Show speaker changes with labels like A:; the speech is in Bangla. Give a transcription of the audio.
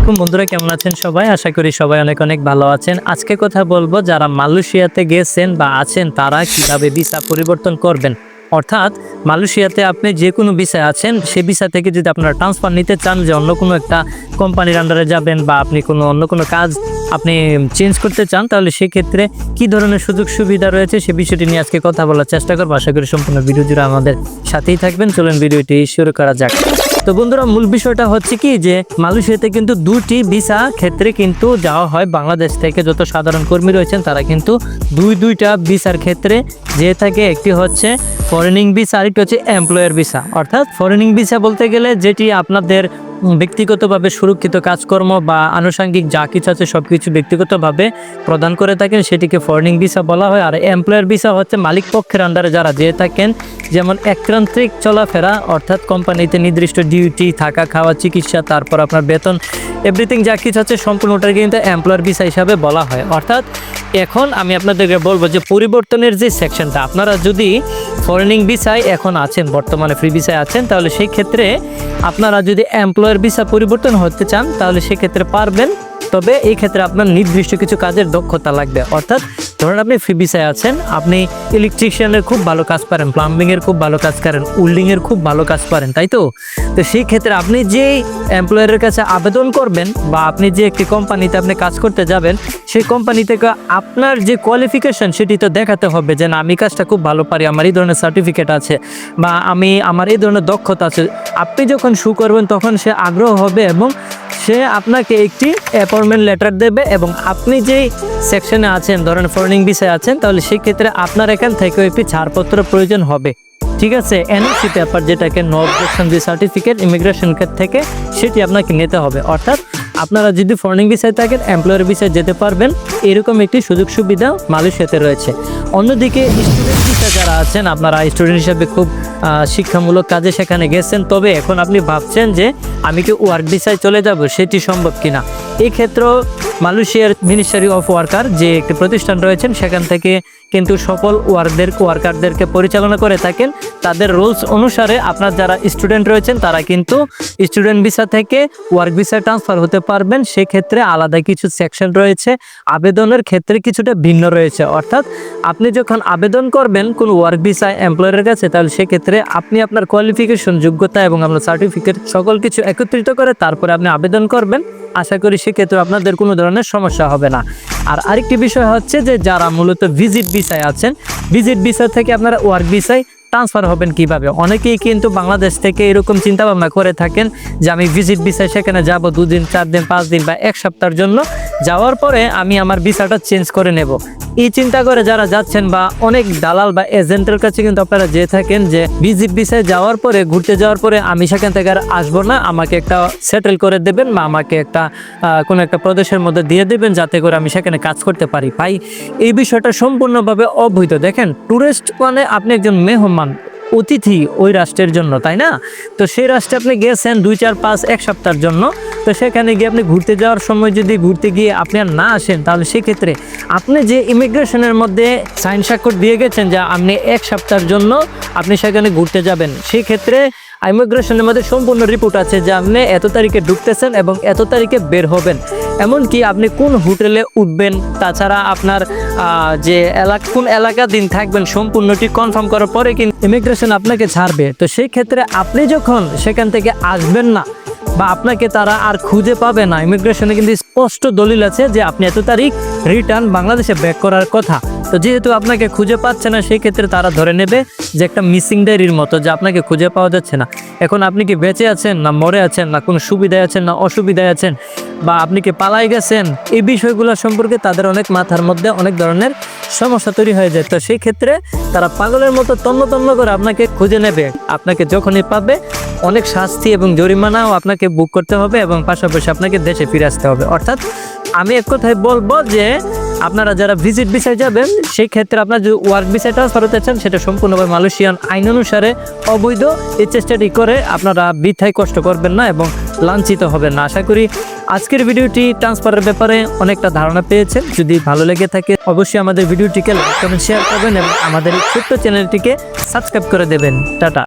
A: আলাইকুম। বন্ধুরা, কেমন আছেন সবাই? আশা করি সবাই অনেক অনেক ভালো আছেন। আজকে কথা বলব, যারা মালয়েশিয়াতে গেছেন বা আছেন, তারা কীভাবে ভিসা পরিবর্তন করবেন? অর্থাৎ, মালয়েশিয়াতে আপনি যে কোনো ভিসায় আছেন, সে ভিসা থেকে যদি আপনারা ট্রান্সফার নিতে চান যে অন্য কোনো একটা কোম্পানির আন্ডারে যাবেন বা আপনি কোনো অন্য কোনো কাজ আপনি চেঞ্জ করতে চান, তাহলে সেক্ষেত্রে কি ধরনের সুযোগ সুবিধা রয়েছে সে বিষয়টি নিয়ে আজকে কথা বলার চেষ্টা করব। আশা করি সম্পূর্ণ ভিডিও জুড়ে আমাদের সাথেই থাকবেন। চলুন ভিডিওটি শুরু করা যাক। তো বন্ধুরা, মূল বিষয়টা হচ্ছে কি যে, মালয়েশিয়াতে কিন্তু দুটি ভিসা ক্ষেত্রে কিন্তু যাওয়া হয়। বাংলাদেশ থেকে যত সাধারণ কর্মী রয়েছেন, তারা কিন্তু দুই দুইটা ভিসার ক্ষেত্রে যে থাকে, একটি হচ্ছে ফরেনিং ভিসা আরেকটি হচ্ছে এমপ্লয়ার ভিসা অর্থাৎ ফরেনিং ভিসা বলতে গেলে যেটি আপনাদের ব্যক্তিগতভাবে সুরক্ষিত কাজকর্ম বা আনুষঙ্গিক যা কিছু আছে সব কিছু ব্যক্তিগতভাবে প্রদান করে থাকেন, সেটিকে ফরেনিং ভিসা বলা হয়। আর এমপ্লয়ার ভিসা হচ্ছে মালিক পক্ষের আন্ডারে যারা যেয়ে থাকেন, যেমন একরান্ত্রিক চলাফেরা, অর্থাৎ কোম্পানিতে নির্দিষ্ট ডিউটি থাকা, খাওয়া, চিকিৎসা, তারপর আপনার বেতন এভরিথিং যা কিছু আছে সম্পূর্ণটাকে কিন্তু এমপ্লয়ার ভিসা হিসাবে বলা হয়। অর্থাৎ এখন আমি আপনাদেরকে বলব যে পরিবর্তনের যে সেকশনটা আপনারা যদি ফরেনিং ভিসায় এখন আছেন, বর্তমানে ফ্রি ভিসায় আছেন, তাহলে সেই ক্ষেত্রে আপনারা যদি এমপ্লয়ার ভিসা পরিবর্তন হতে চান, তাহলে সেক্ষেত্রে পারবেন তবে এই ক্ষেত্রে আপনার নির্দিষ্ট কিছু কাজের দক্ষতা লাগবে। অর্থাৎ ধরুন আপনি ফ্রি ভিসায় আছেন, আপনি ইলেকট্রিশিয়ানের খুব ভালো কাজ পারেন প্লাম্বিংয়ের খুব ভালো কাজ করেন উল্ডিংয়ের খুব ভালো কাজ পারেন তাই তো? তো সেই ক্ষেত্রে আপনি যে এমপ্লয়ারের কাছে আবেদন করবেন বা আপনি যে একটি কোম্পানিতে আপনি কাজ করতে যাবেন, সেই কোম্পানি থেকে আপনার যে কোয়ালিফিকেশন সেটি তো দেখাতে হবে যে না, আমি কাজটা খুব ভালো পারি, আমার এই ধরনের সার্টিফিকেট আছে বা আমি, আমার এই ধরনের দক্ষতা আছে। আপনি যখন শু করবেন, তখন সে আগ্রহ হবে এবং সে আপনাকে একটি অ্যাপয়েন্টমেন্ট লেটার দেবে এবং আপনি যেই সেকশনে আছেন, ধরেন ফরেনিং বিষয়ে আছেন, তাহলে সেক্ষেত্রে আপনার এখান থেকেও একটি ছাড়পত্র প্রয়োজন হবে। ঠিক আছে? এনওসি পেপার যেটাকে নো অবজেকশন যে সার্টিফিকেট ইমিগ্রেশন থেকে সেটি আপনাকে নিতে হবে। অর্থাৎ আপনারা যদি ফরেনিং ভিসায় থাকেন এমপ্লয়ার ভিসায় যেতে পারবেন, এরকম একটি সুযোগ সুবিধা মালয়েশিয়াতে রয়েছে। অন্যদিকে স্টুডেন্ট ভিসা যারা আছেন, আপনারা স্টুডেন্ট হিসাবে খুব শিক্ষামূলক কাজে সেখানে গেছেন, তবে এখন আপনি ভাবছেন যে আমি কি ওয়ার্ক ভিসায় চলে যাব সেটি সম্ভব কিনা? এই ক্ষেত্রেও মালয়েশিয়ার মিনিস্ট্রি অফ ওয়ার্কার যে একটি প্রতিষ্ঠান রয়েছেন, সেখান থেকে কিন্তু সকল ওয়ার্কদের ওয়ার্কারদেরকে পরিচালনা করে থাকেন। তাদের রুলস অনুসারে আপনার যারা স্টুডেন্ট রয়েছেন, তারা কিন্তু স্টুডেন্ট ভিসা থেকে ওয়ার্ক ভিসায় ট্রান্সফার হতে পারবেন। সেক্ষেত্রে আলাদা কিছু সেকশন রয়েছে। আবেদনের ক্ষেত্রে কিছুটা ভিন্ন রয়েছে। অর্থাৎ আপনি যখন আবেদন করবেন কোনো ওয়ার্ক ভিসায় এমপ্লয়ারের কাছে, তাহলে সেক্ষেত্রে আপনি আপনার কোয়ালিফিকেশন যোগ্যতা এবং আপনার সার্টিফিকেট সকল কিছু একত্রিত করে তারপরে আপনি আবেদন করবেন। আশা করি সেক্ষেত্রে আপনাদের কোনো ধরনের সমস্যা হবে না। আর আরেকটি বিষয় হচ্ছে যে যারা মূলত ভিজিট ভিসায় আছেন, ভিজিট ভিসা থেকে আপনারা ওয়ার্ক ভিসায় ট্রান্সফার হবেন কীভাবে? অনেকেই কিন্তু বাংলাদেশ থেকে এরকম চিন্তা ভাবনা করে থাকেন যে আমি ভিজিট ভিসায় সেখানে যাব দুদিন চার দিন পাঁচ দিন বা এক সপ্তাহের জন্য। যাওয়ার পরে আমি আমার ভিসাটা চেঞ্জ করে নেব। এই চিন্তা করে যারা যাচ্ছেন বা অনেক দালাল বা এজেন্টের কাছে কিন্তু আপনারা যেয়ে থাকেন যে ভিজিট ভিসায় যাওয়ার পরে, ঘুরতে যাওয়ার পরে আমি সেখান থেকে আর আসব না। আমাকে একটা সেটেল করে দেবেন বা আমাকে একটা কোনো একটা প্রদেশের মধ্যে দিয়ে দেবেন যাতে করে আমি সেখানে কাজ করতে পারি। ভাই, এই বিষয়টা সম্পূর্ণভাবে অবৈধ। দেখেন ট্যুরিস্ট মানে আপনি একজন মেহমান। অতিথি ওই রাষ্ট্রের জন্য, তাই না? তো সেই রাষ্ট্রে আপনি গেছেন দুই, চার, পাঁচ, এক সপ্তাহের জন্য। তো সেখানে গিয়ে আপনি ঘুরতে যাওয়ার সময় যদি ঘুরতে গিয়ে আপনি আর না আসেন, তাহলে সেক্ষেত্রে আপনি যে ইমিগ্রেশনের মধ্যে সাইন স্বাক্ষর দিয়ে গেছেন যে আপনি এক সপ্তাহের জন্য আপনি সেখানে ঘুরতে যাবেন সেই ক্ষেত্রে ইমিগ্রেশনের মধ্যে সম্পূর্ণ রিপোর্ট আছে যে আপনি এত তারিখে ঢুকতেছেন এবং এত তারিখে বের হবেন। এমনকি আপনি কোন হোটেলে উঠবেন, তাছাড়া আপনার যে এলাকা, কোন এলাকা দিন থাকবেন সম্পূর্ণটি কনফার্ম করার পরে কিন্তু ইমিগ্রেশন আপনাকে ছাড়বে। তো সেই ক্ষেত্রে আপনি যখন সেখান থেকে আসবেন না বা আপনাকে তারা আর খুঁজে পাবে না, ইমিগ্রেশনে কিন্তু স্পষ্ট দলিল আছে যে আপনি এত তারিখ রিটার্ন বাংলাদেশে ব্যাক করার কথা। তো যেহেতু আপনাকে খুঁজে পাচ্ছে না সেই ক্ষেত্রে তারা ধরে নেবে যে একটা মিসিং ডায়েরির মতো যে আপনাকে খুঁজে পাওয়া যাচ্ছে না। এখন আপনি কি বেঁচে আছেন না মরে আছেন না কোনো সুবিধায় আছেন না অসুবিধায় আছেন বা আপনি কি পালাই গেছেন? এই বিষয়গুলো সম্পর্কে তাদের অনেক মাথার মধ্যে অনেক ধরনের সমস্যা তৈরি হয়ে যায়। তো সেই ক্ষেত্রে তারা পাগলের মতো তন্ন তন্ন করে আপনাকে খুঁজে নেবে। আপনাকে যখনই পাবে, অনেক শাস্তি এবং জরিমানাও আপনাকে বুক করতে হবে এবং পাশাপাশি আপনাকে দেশে ফিরে আসতে হবে। অর্থাৎ আমি এক কথায় বলব যে আপনারা যারা ভিজিট ভিসায় যাবেন সেই ক্ষেত্রে আপনার যে ওয়ার্ক ট্রান্সফার হতে চান সেটা সম্পূর্ণভাবে মালয়েশিয়ান আইন অনুসারে অবৈধ। এই চেষ্টাটি করে আপনারা বৃথায় কষ্ট করবেন না এবং লাঞ্ছিত হবেন না। আশা করি আজকের ভিডিওটি ট্রান্সফারের ব্যাপারে অনেকটা ধারণা পেয়েছেন। যদি ভালো লেগে থাকে, অবশ্যই আমাদের ভিডিওটিকে লাইক কমেন্ট শেয়ার করবেন এবং আমাদের ছোট্ট চ্যানেলটিকে সাবস্ক্রাইব করে দেবেন। টাটা।